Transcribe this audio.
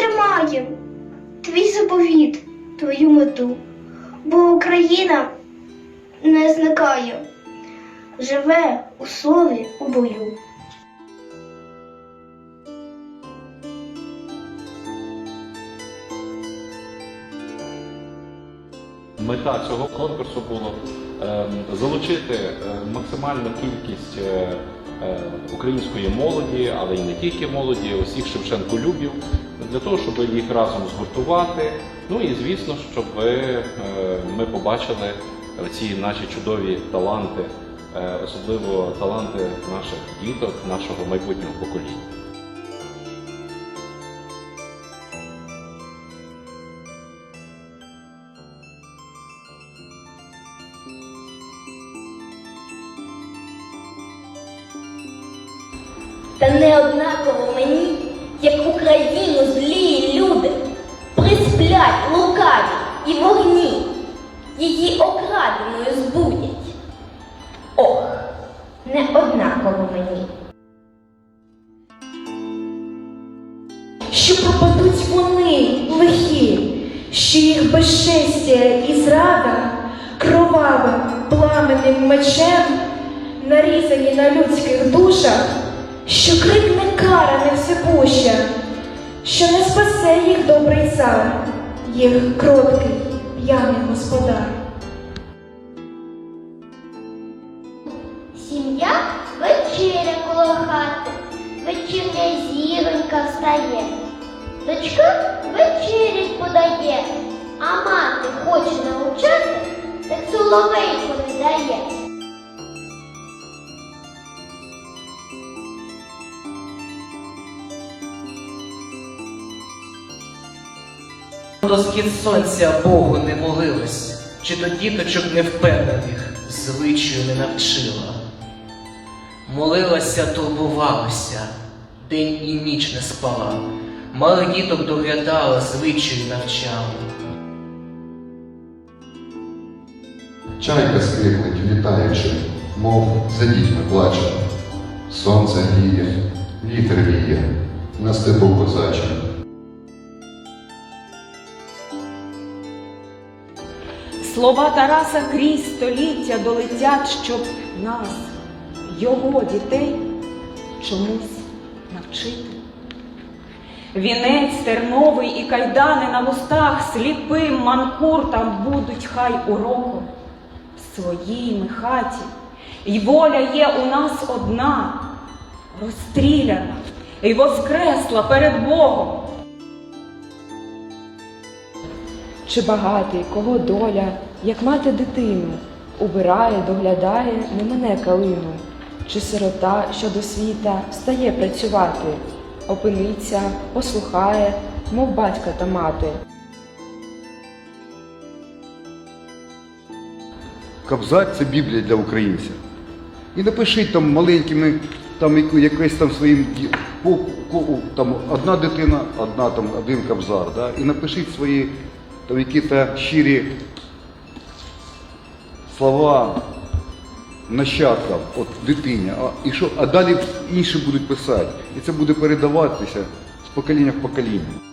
тримаєм твій заповіт, твою мету, бо Україна не зникає, живе у слові у бою. Мета цього конкурсу було ем, залучити е, максимальну кількість е, української молоді, але й не тільки молоді, усіх Шевченко-любів, для того, щоб їх разом згуртувати. Ну і звісно, щоб е, ми побачили ці наші чудові таланти, е, особливо таланти наших діток, нашого майбутнього покоління. Та не однаково мені, як Україну злі люди, присплять лукаві і вогні, її окраденою збудять. Ох, не однаково мені. що пропадуть вони лихі, що їх безчестя і зрада кровавим пламенним мечем нарізані на людських душах, що крикне кара невсипуща, що не спасе їх добрий цар, їх кроткий п'яний господар. Сім'я вечеря коло хати, вечірня зіронька встає. Дочка вечерять подає, а мати хоче навчати, так соловейку не дає. До схід сонця Богу не молилась, чи до діточок невпевнених звичаю не навчила. Молилася, турбувалася, день і ніч не спала, малих діток доглядала, звичаю навчала. Чайка скриплить, літаючи, мов за дітьми плаче. Сонце гріє, вітер віє, на степу козаче. Слова Тараса крізь століття долетять, щоб нас, його дітей, чомусь навчити. Вінець терновий і кайдани на вустах сліпим манкуртам будуть хай уроком в своїй хаті. І воля є у нас одна, розстріляна і воскресла перед Богом. Чи багатий, кого доля, як мати дитину, убирає, доглядає, не мене калину, чи сирота, що до світа встає працювати, опиниться, послухає, мов батька та мати. Кобзар це Біблія для українця. І напишіть там маленькими, там якесь там своїм там одна дитина, одна там один кобзар, да? і напишіть свої там які-то щирі слова нащадкам, от дитині, а, і що, а далі інші будуть писати. І це буде передаватися з покоління в покоління.